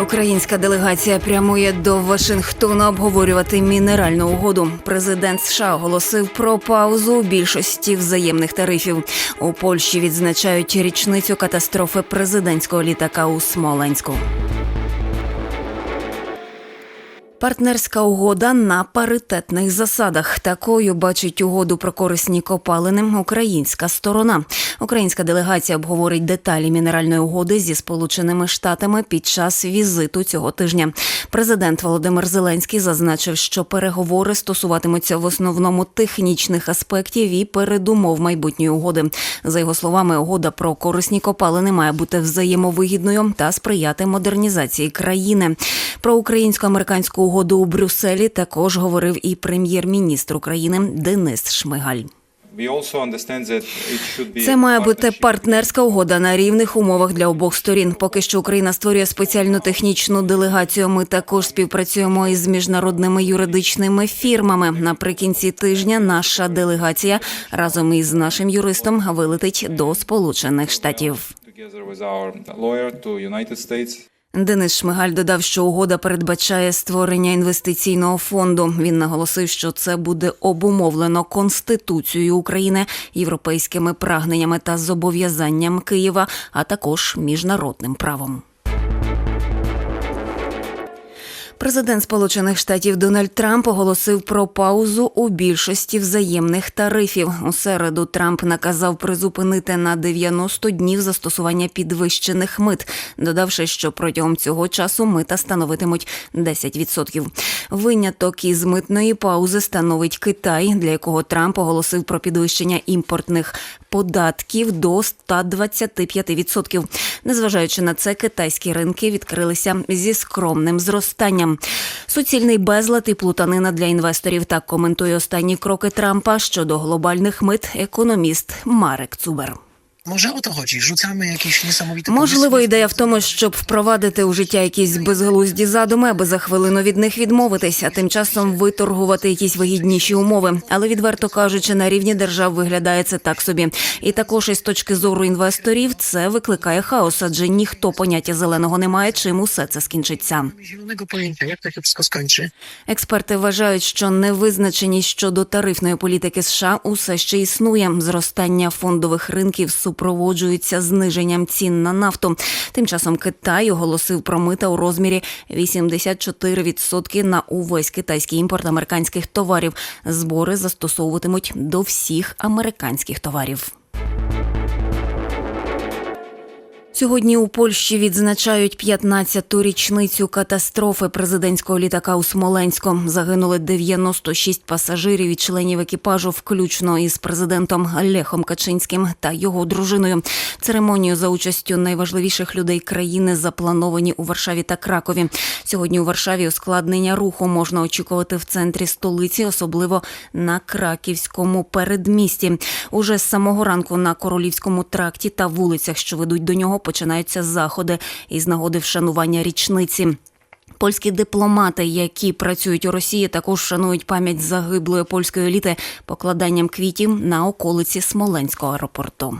Українська делегація прямує до Вашингтона обговорювати мінеральну угоду. Президент США оголосив про паузу у більшості взаємних тарифів. У Польщі відзначають річницю катастрофи президентського літака у Смоленську. Партнерська угода на паритетних засадах. Такою бачить угоду про корисні копалини українська сторона. Українська делегація обговорить деталі мінеральної угоди зі Сполученими Штатами під час візиту цього тижня. Президент Володимир Зеленський зазначив, що переговори стосуватимуться в основному технічних аспектів і передумов майбутньої угоди. За його словами, угода про корисні копалини має бути взаємовигідною та сприяти модернізації країни. Про українсько-американську угоду у Брюсселі також говорив і прем'єр-міністр України Денис Шмигаль. Це має бути партнерська угода на рівних умовах для обох сторін. Поки що Україна створює спеціальну технічну делегацію. Ми також співпрацюємо із міжнародними юридичними фірмами. Наприкінці тижня наша делегація разом із нашим юристом вилетить до Сполучених Штатів. Денис Шмигаль додав, що угода передбачає створення інвестиційного фонду. Він наголосив, що це буде обумовлено конституцією України, європейськими прагненнями та зобов'язанням Києва, а також міжнародним правом. Президент Сполучених Штатів Дональд Трамп оголосив про паузу у більшості взаємних тарифів. У середу Трамп наказав призупинити на 90 днів застосування підвищених мит, додавши, що протягом цього часу мита становитимуть 10%. Виняток із митної паузи становить Китай, для якого Трамп оголосив про підвищення імпортних податків до 125%. Незважаючи на це, китайські ринки відкрилися зі скромним зростанням. Суцільний безлад і плутанина для інвесторів так коментує останні кроки Трампа щодо глобальних мит економіст Марек Цубер. Może o to chodzi. Rzucamy jakieś niesamowite Можливо, pomysły. ідея в тому, щоб впровадити у життя якісь безглузді задуми, аби за хвилину від них відмовитися, тим часом виторгувати якісь вигідніші умови. Але відверто кажучи, на рівні держав виглядає це так собі. І також із точки зору інвесторів це викликає хаос, адже ніхто поняття зеленого не має, чим усе це скінчиться. Zielonego pojęcia, jak to się wszystko. Експерти вважають, що невизначеність щодо тарифної політики США усе ще існує. Зростання фондових ринків супроводжується зниженням цін на нафту. Тим часом Китай оголосив про мита у розмірі 84% на увесь китайський імпорт американських товарів. Збори застосовуватимуть до всіх американських товарів. Сьогодні у Польщі відзначають 15-ту річницю катастрофи президентського літака у Смоленську. Загинули 96 пасажирів і членів екіпажу, включно із президентом Лехом Качинським та його дружиною. Церемонію за участю найважливіших людей країни заплановані у Варшаві та Кракові. Сьогодні у Варшаві ускладнення руху можна очікувати в центрі столиці, особливо на краківському передмісті. Уже з самого ранку на королівському тракті та вулицях, що ведуть до нього, починаються заходи із нагоди вшанування річниці. Польські дипломати, які працюють у Росії, також вшанують пам'ять загиблої польської еліти покладанням квітів на околиці Смоленського аеропорту.